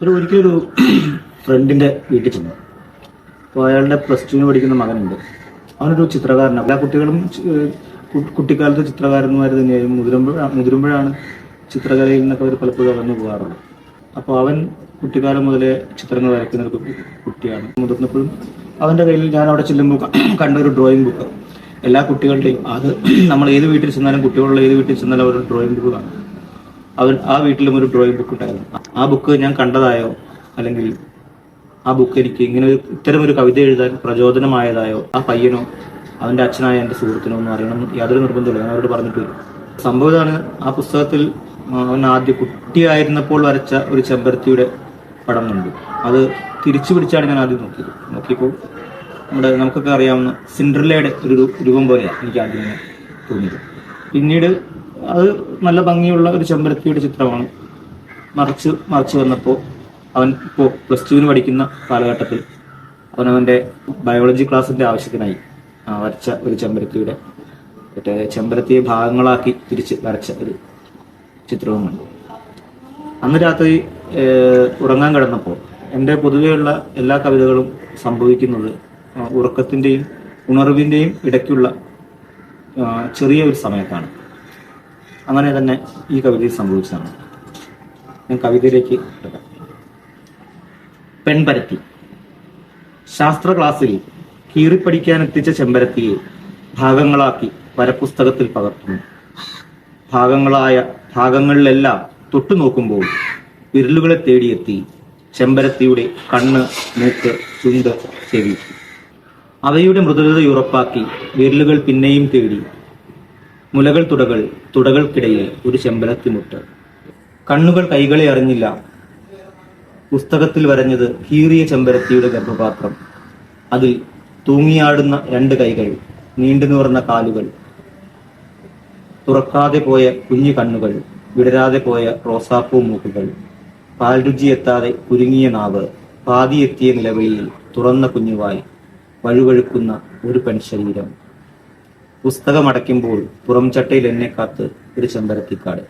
ഒരു ഒരിക്കലൊരു ഫ്രണ്ടിന്റെ വീട്ടിൽ ചെന്നു. അപ്പോൾ അയാളുടെ പ്ലസ് ടുവിന് പഠിക്കുന്ന മകനുണ്ട്. അവനൊരു ചിത്രകാരനാണ് എല്ലാ കുട്ടികളും കുട്ടിക്കാലത്ത് ചിത്രകാരന്മാർ തന്നെയായിരുന്നു മുതിരുമ്പോഴാണ് മുതിരുമ്പോഴാണ് ചിത്രകലയിൽ നിന്നൊക്കെ അവർ പലപ്പോഴും അകന്നു പോകാറുള്ളത്. അപ്പോൾ അവൻ കുട്ടിക്കാലം മുതലേ ചിത്രങ്ങൾ വരയ്ക്കുന്ന ഒരു കുട്ടിയാണ്. മുതിർന്നപ്പോഴും അവന്റെ കയ്യിൽ ഞാൻ അവിടെ ചെല്ലുമ്പോൾ കണ്ട ഒരു ഡ്രോയിങ് ബുക്ക് എല്ലാ കുട്ടികളുടെയും അത് നമ്മൾ ഏത് വീട്ടിൽ ചെന്നാലും കുട്ടികളുള്ള ഏത് വീട്ടിൽ ചെന്നാലും അവരുടെ ഡ്രോയിങ് ബുക്ക് കാണും. അവൻ ആ വീട്ടിലും ഒരു ഡ്രോയിങ് ബുക്ക് ഉണ്ടായിരുന്നു. ആ ബുക്ക് ഞാൻ കണ്ടതായോ? അല്ലെങ്കിൽ ആ ബുക്ക് എനിക്ക് ഇങ്ങനെ ഒരു ഇത്തരം ഒരു കവിത എഴുതാൻ പ്രചോദനമായതായോ? ആ പയ്യനോ അവന്റെ അച്ഛനായ എന്റെ സുഹൃത്തിനോ ഒന്നും അറിയണം യാതൊരു നിർബന്ധമില്ല ഞാൻ അവരോട് പറഞ്ഞിട്ട് സംഭവം ഇതാണ്. ആ പുസ്തകത്തിൽ അവൻ ആദ്യ കുട്ടിയായിരുന്നപ്പോൾ വരച്ച ഒരു ചെമ്പരത്തിയുടെ പടം കണ്ടു. അത് തിരിച്ചു പിടിച്ചാണ് ഞാൻ ആദ്യം നോക്കിയത്. നോക്കിയപ്പോൾ നമ്മുടെ നമുക്കൊക്കെ അറിയാവുന്ന സിൻഡ്രലയുടെ ഒരു രൂപം പോലെയാണ് എനിക്ക് ആദ്യം തോന്നിയത്. പിന്നീട് അത് നല്ല ഭംഗിയുള്ള ഒരു ചെമ്പരത്തിയുടെ ചിത്രമാണ്. മറിച്ച് മറിച്ച് വന്നപ്പോൾ അവൻ ഇപ്പോൾ പ്ലസ് ടുവിന് പഠിക്കുന്ന കാലഘട്ടത്തിൽ അവൻ അവന്റെ ബയോളജി ക്ലാസ്സിന്റെ ആവശ്യത്തിനായി വരച്ച ഒരു ചെമ്പരത്തിയുടെ മറ്റേ ചെമ്പരത്തിയെ ഭാഗങ്ങളാക്കി തിരിച്ച് വരച്ച ഒരു ചിത്രവുമുണ്ട്. അന്ന് രാത്രി ഉറങ്ങാൻ കിടന്നപ്പോൾ എന്റെ പൊതുവെയുള്ള എല്ലാ കവിതകളും സംഭവിക്കുന്നത് ഉറക്കത്തിന്റെയും ഉണർവിന്റെയും ഇടയ്ക്കുള്ള ചെറിയ ഒരു സമയത്താണ്. അങ്ങനെ തന്നെ ഈ കവിതയിൽ സംഭവിച്ചതാണ്. ഞാൻ കവിതയിലേക്ക് പെൺപരത്തി. ശാസ്ത്ര ക്ലാസ്സിൽ കീറിപ്പടിക്കാൻ എത്തിച്ച ചെമ്പരത്തിയെ ഭാഗങ്ങളാക്കി വരപ്പുസ്തകത്തിൽ പകർത്തുന്നു. ഭാഗങ്ങളായ ഭാഗങ്ങളിലെല്ലാം തൊട്ടു നോക്കുമ്പോൾ വിരലുകളെ തേടിയെത്തി ചെമ്പരത്തിയുടെ കണ്ണ് മൂക്ക് ചുണ്ട് ചെവി അവയുടെ മൃദുലത ഉറപ്പാക്കി വിരലുകൾ പിന്നെയും തേടി മുലകൾ തുടകൾ തുടകൾക്കിടയിൽ ഒരു ചെമ്പരത്തി മുട്ട് കണ്ണുകൾ കൈകളെ അറിഞ്ഞില്ല. പുസ്തകത്തിൽ വരഞ്ഞത് കീറിയ ചെമ്പരത്തിയുടെ ഗർഭപാത്രം. അതിൽ തൂങ്ങിയാടുന്ന രണ്ട് കൈകൾ നീണ്ടു നിവർന്ന കാലുകൾ. തുറക്കാതെ പോയ കുഞ്ഞു കണ്ണുകൾ വിടരാതെ പോയ റോസാപ്പൂ മൂക്കുകൾ. പാൽരുചി എത്താതെ കുരുങ്ങിയ നാവ് പാതി എത്തിയ നിലവിളിയിൽ തുറന്ന കുഞ്ഞുവായി വഴുവഴുക്കുന്ന ഒരു പെൺശരീരം. പുസ്തകമടയ്ക്കുമ്പോൾ പുറംചട്ടയിൽ എന്നെ കാത്ത് ഒരു ചെമ്പരത്തിക്കാട്.